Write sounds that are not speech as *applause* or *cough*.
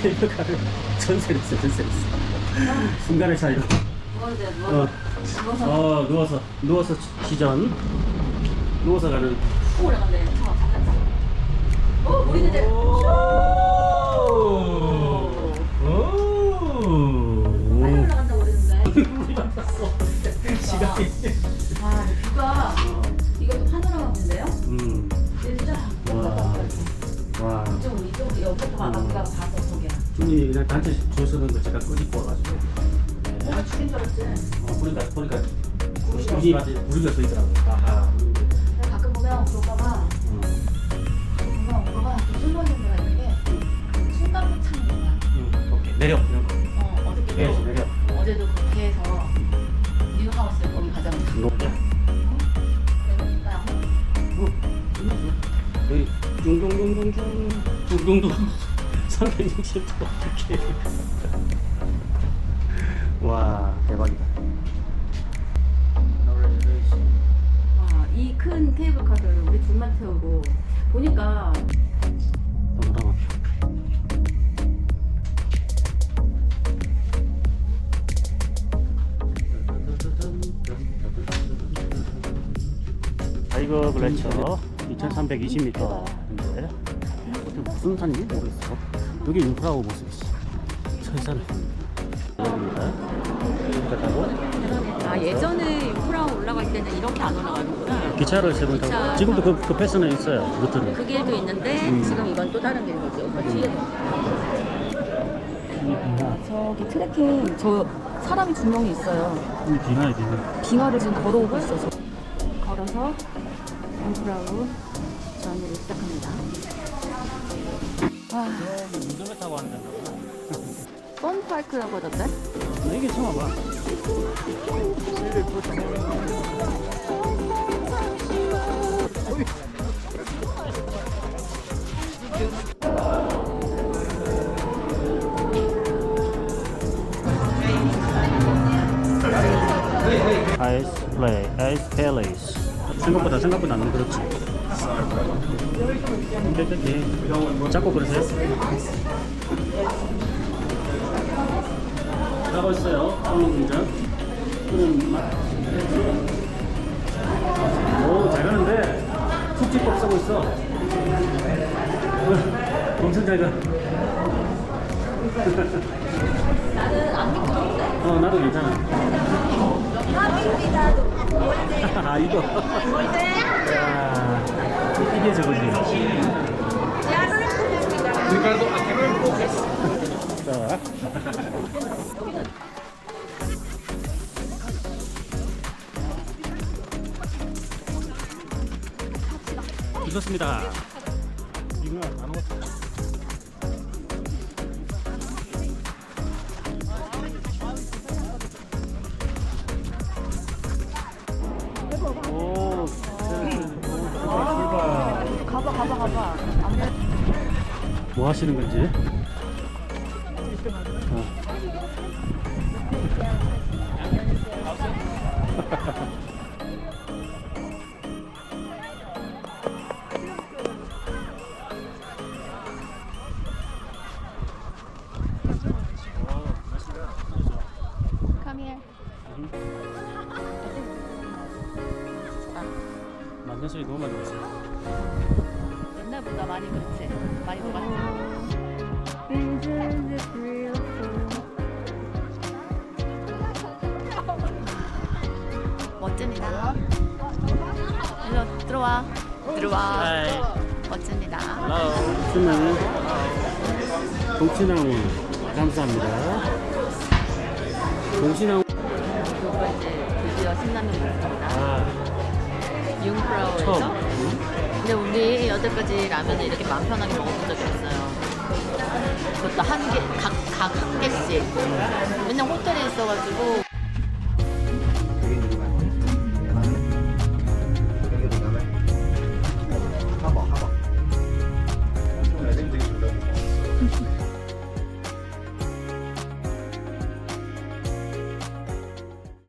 케이블카를 전세를 했어, 전세를 했어. 순간의 차이로. 누워도 돼, 어, 누워서. 누워서. 어, 누워서, 누워서 시전. 누워서 가는. 오래 간대. 차, 잠깐. 어, 우리는 이제. 빨리 오. 올라간다고 그랬는데. *laughs* 시간이. 아, 뷰가 이것도 파노라마 뷰인데요? 음. 진짜 와. 와. 이쪽 이쪽 옆부터 아까 봐서 주님이 그냥 단체 줄 서는 거 제가 끄집고 와가지고. 네. 뭐가 죽인 줄 알았지. 어, 보니까, 보니까. 굳이 맞지, 부르가 써 있더라고. 아하. 가끔 보면 그 오빠가 음. 보면 오빠가 좀 슬퍼하는 데가 있는데 순간 차는 거야. 음, 오케이. 내려. 이런 거. 어, 어저께도 배에서 내려. 어제도 그 배에서 뉴하우스 거기 높게. 그러니까 여기 둥둥둥둥둥 둥둥둥 360도 이렇게. 와 대박이다. 와, 이큰 케이블카를 우리 둘만 태우고 보니까 너무너무 타이거 글래처 2320m인데 무슨 산인지 모르겠어 여기 모습이지 설산 여기입니다 여기가 타고 아 예전에 프라우 올라갈 때는 이렇게 안 올라가는구나. 기차를 세번 타고 기차 지금도 그, 그 패스는 있어요 루트는 그 길도 있는데 음. 지금 이건 또 다른. 오빠 뒤에. 아, 저기 트레킹 저 사람이 두 명이 있어요. 이 비나야 비나 빙하를 지금 걸어오고 있어서 걸어서 엠프라우 전을 시작합니다. 와, 운동을 타고 왔는데 펀파이크라고 하던데? 이게 처음 와봐. 아이스 플레이, 아이스 팰리스. 생각보다 생각보다 안 그렇지 근데 자꾸 그러세요? 나가고 있어요 황long 공장 막 오, 잘 가는데 숙지법 쓰고 있어 어, 엄청 잘 가. 나는 안 믿고 어, 나도 괜찮아. 아, *laughs* 이거. 야, 이게 저거지. 자. 익었습니다. 이거 안 먹었어. 오, 출발. 가봐 가봐 가봐. 뭐 하시는 건지? 어. Come here. 만든 소리 너무 많이 났어. 옛 멋집니다. 일로 들어와. 들어와. 하이. 멋집니다. 춤은 동치나무 감사합니다. 동치나무 이제 드디어 신나는 모습입니다. 아 융프라워에서. 근데 우리 여태까지 라면을 이렇게 마음 편하게 먹어본 적이 없어요. 그것도 한 개, 각, 각 한 개씩. 맨날 호텔에 있어가지고